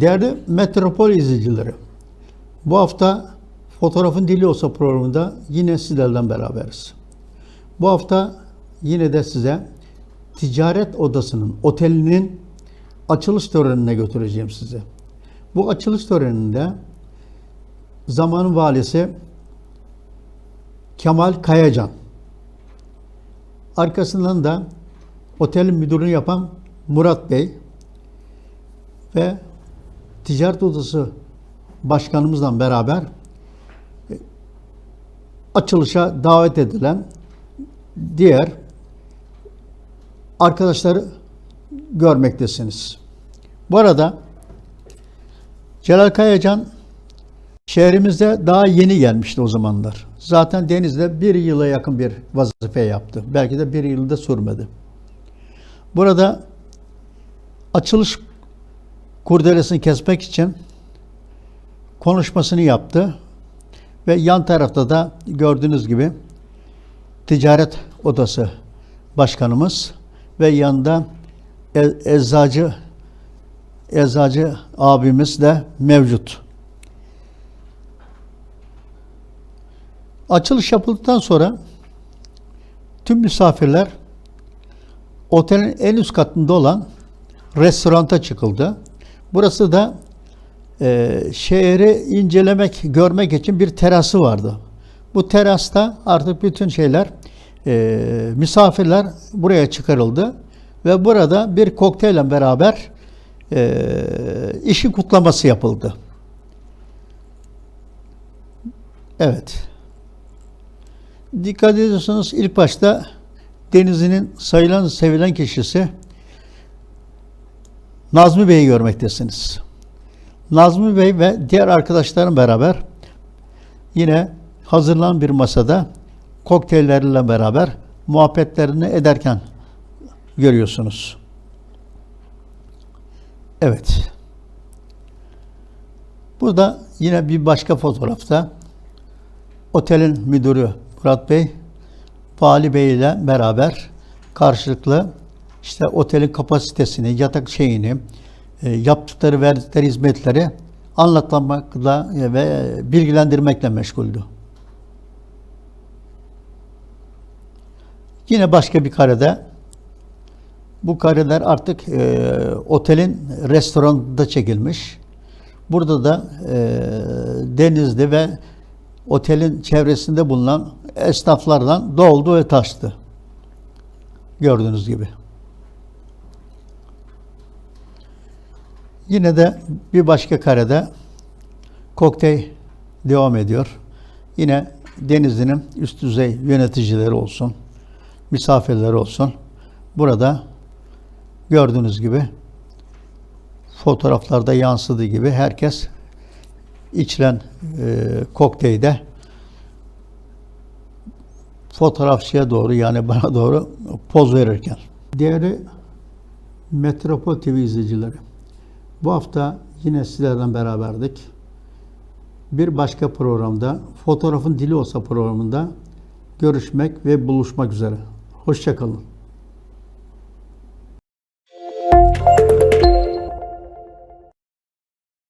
Değerli Metropol izleyicileri, bu hafta Fotoğrafın Dili Olsa programında yine sizlerle beraberiz. Bu hafta yine de size ticaret odasının, otelinin açılış törenine götüreceğim sizi. Bu açılış töreninde zamanın valisi Kemal Kayacan, arkasından da otelin müdürünü yapan Murat Bey ve ticaret odası başkanımızla beraber e, açılışa davet edilen diğer arkadaşları görmektesiniz. Bu arada Celal Kayacan şehrimizde daha yeni gelmişti o zamanlar. Zaten Deniz'de bir yıla yakın bir vazife yaptı. Belki de bir yılda sürmedi. Burada açılış kurdelesini kesmek için konuşmasını yaptı. Ve yan tarafta da gördüğünüz gibi ticaret odası başkanımız ve yanında e- eczacı eczacı abimiz de mevcut. Açılış yapıldıktan sonra tüm misafirler otelin en üst katında olan restoranta çıkıldı. Burası da e, şehri incelemek, görmek için bir terası vardı. Bu terasta artık bütün şeyler, e, misafirler buraya çıkarıldı ve burada bir kokteyle beraber e, işin kutlaması yapıldı. Evet. Dikkat ediyorsanız ilk başta Denizli'nin sayılan, sevilen kişisi Nazmi Bey'i görmektesiniz. Nazmi Bey ve diğer arkadaşlarım beraber yine hazırlanan bir masada kokteylleriyle beraber muhabbetlerini ederken görüyorsunuz. Evet. Burada yine bir başka fotoğrafta otelin müdürü Murat Bey, Vali Bey ile beraber karşılıklı işte otelin kapasitesini, yatak şeyini, e, yaptıkları, verdikleri hizmetleri anlatmakla ve bilgilendirmekle meşguldü. Yine başka bir karede bu kareler artık e, otelin restoranında çekilmiş. Burada da e, Denizli ve otelin çevresinde bulunan esnaflardan doldu ve taştı. Gördüğünüz gibi. Yine de bir başka karede kokteyl devam ediyor. Yine Denizli'nin üst düzey yöneticileri olsun, misafirleri olsun. Burada gördüğünüz gibi fotoğraflarda yansıdığı gibi herkes içilen e, kokteylde fotoğrafçıya doğru yani bana doğru poz verirken. Değerli Metropol TV izleyicileri, bu hafta yine sizlerden beraberdik. Bir başka programda, Fotoğrafın Dili Olsa programında görüşmek ve buluşmak üzere. Hoşçakalın.